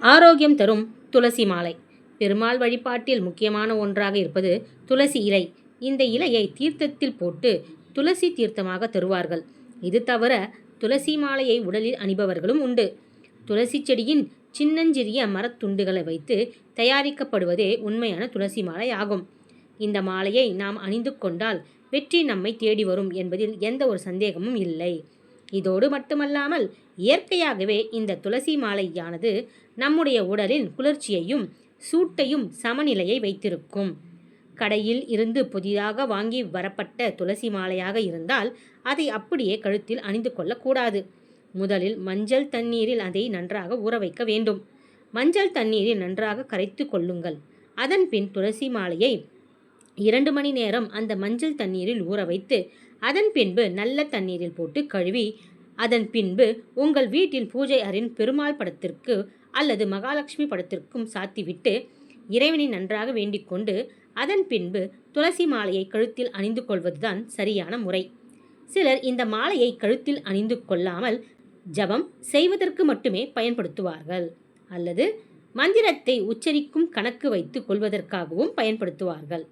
ஆரோக்கியம் தரும் துளசி மாலை. பெருமாள் வழிபாட்டில் முக்கியமான ஒன்றாக இருப்பது துளசி இலை. இந்த இலையை தீர்த்தத்தில் போட்டு துளசி தீர்த்தமாக தருவார்கள். இது தவிர துளசி மாலையை உடலில் அணிபவர்களும் உண்டு. துளசி செடியின் சின்னஞ்சிறிய மரத்துண்டுகளை வைத்து தயாரிக்கப்படுவதே உண்மையான துளசி மாலை ஆகும். இந்த மாலையை நாம் அணிந்து கொண்டால் வெற்றி நம்மை தேடி வரும் என்பதில் எந்த ஒரு சந்தேகமும் இல்லை. இதோடு மட்டுமல்லாமல் இயற்கையாகவே இந்த துளசி மாலையானது நம்முடைய உடலின் குளிர்ச்சியையும் சூட்டையும் சமநிலையை வைத்திருக்கும். கடையில் இருந்து புதிதாக வாங்கி வரப்பட்ட துளசி மாலையாக இருந்தால் அதை அப்படியே கழுத்தில் அணிந்து கொள்ளக்கூடாது. முதலில் மஞ்சள் தண்ணீரில் அதை நன்றாக ஊற வைக்க வேண்டும். மஞ்சள் தண்ணீரில் நன்றாக கரைத்து கொள்ளுங்கள். அதன் பின் துளசி மாலையை இரண்டு மணி நேரம் அந்த மஞ்சள் தண்ணீரில் ஊற வைத்து அதன் பின்பு நல்ல தண்ணீரில் போட்டு கழுவி அதன் பின்பு உங்கள் வீட்டில் பூஜை அறையின் பெருமாள் படத்திற்கு அல்லது மகாலட்சுமி படத்திற்கும் சாத்திவிட்டு இறைவனை நன்றாக வேண்டிக் கொண்டு அதன் பின்பு துளசி மாலையை கழுத்தில் அணிந்து கொள்வதுதான் சரியான முறை. சிலர் இந்த மாலையை கழுத்தில் அணிந்து கொள்ளாமல் ஜபம் செய்வதற்கு மட்டுமே பயன்படுத்துவார்கள் அல்லது மந்திரத்தை உச்சரிக்கும் கணக்கு வைத்து கொள்வதற்காகவும் பயன்படுத்துவார்கள்.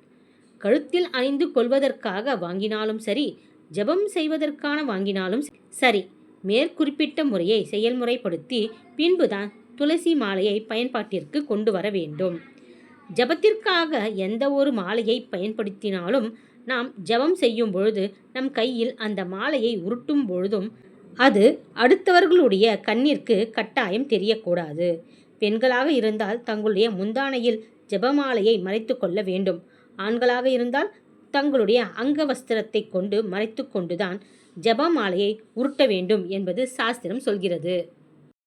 கழுத்தில் அணிந்து கொள்வதற்காக வாங்கினாலும் சரி ஜெபம் செய்வதற்கான வாங்கினாலும் சரி. மேற்குறிப்பிட்ட முறையை செயல்முறைப்படுத்தி பின்புதான் துளசி மாலையை பயன்பாட்டிற்கு கொண்டு வர வேண்டும். ஜபத்திற்காக எந்த ஒரு மாலையை பயன்படுத்தினாலும் நாம் ஜெபம் செய்யும் பொழுது நம் கையில் அந்த மாலையை உருட்டும் பொழுதும் அது அடுத்தவர்களுடைய கண்ணிற்கு கட்டாயம் தெரியக்கூடாது. பெண்களாக இருந்தால் தங்களுடைய முந்தானையில் ஜபமாலையை மறைத்து கொள்ள வேண்டும். ஆண்களாக இருந்தால் தங்களுடைய அங்கவஸ்திரத்தை கொண்டு மறைத்து கொண்டுதான் ஜபமாலையை உருட்ட வேண்டும் என்பது சாஸ்திரம் சொல்கிறது.